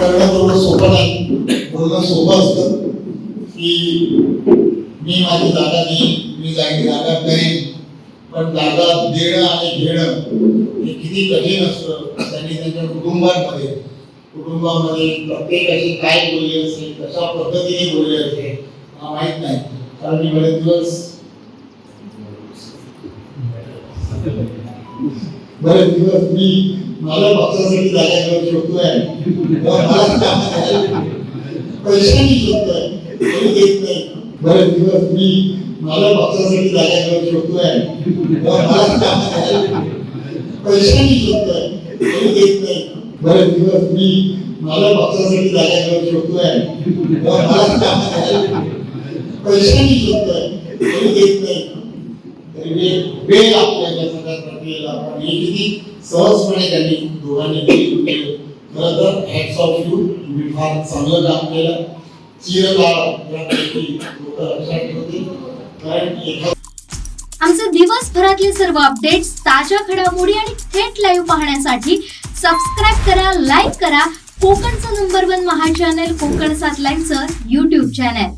करणं थोडं सोपं नाही बोलणं सोपं असतं. की मी माझी जागा देईन मी जागी जागा करेन. पण जागा देणं आणि घेणं हे किती कठीण असतं. त्यांनी त्यांच्या कुटुंबांमध्ये कुटुंबामध्ये प्रत्येकाशी काय बोलले असेल कशा पद्धतीने बोलले असेल मला माहीत नाही. कारण मी बरेच दिवस बरेच दिवस मी माझ्या पक्षासाठी जागा करू शकतोय तेव्हा पैशांनी शोधतोय कोणी देत नाही. बरेच दिवस मी माझ्या पक्षासाठी जागा करू शकतोय तेव्हा पैशांनी शोधतोय कोणी देत नाही. बरेच दिवस मी माझ्या पक्षासाठी जागा करू शकतोय तेव्हा पैशांनी शोधतोय देत नाही. तरी वेळ आपल्या लागतो या सगळ्या प्रक्रियेला. आपण हे किती सहजपणे त्यांनी दोघांनी केली. म्हणजे खरं तर हॅट्स ऑफ यू तुम्ही फार चांगलं काम केलं. चिरकाळ यापैकी लोक लक्षात ठेवतील. कारण एखाद आमचे दिवसभरातले सर्व अपडेट्स ताज्या घडामोडी आणि थेट लाईव्ह पाहण्यासाठी सबस्क्राईब करा लाईक करा. कोकणचं नंबर वन महा चॅनल कोकण सात लाईव्हचं युट्यूब चॅनल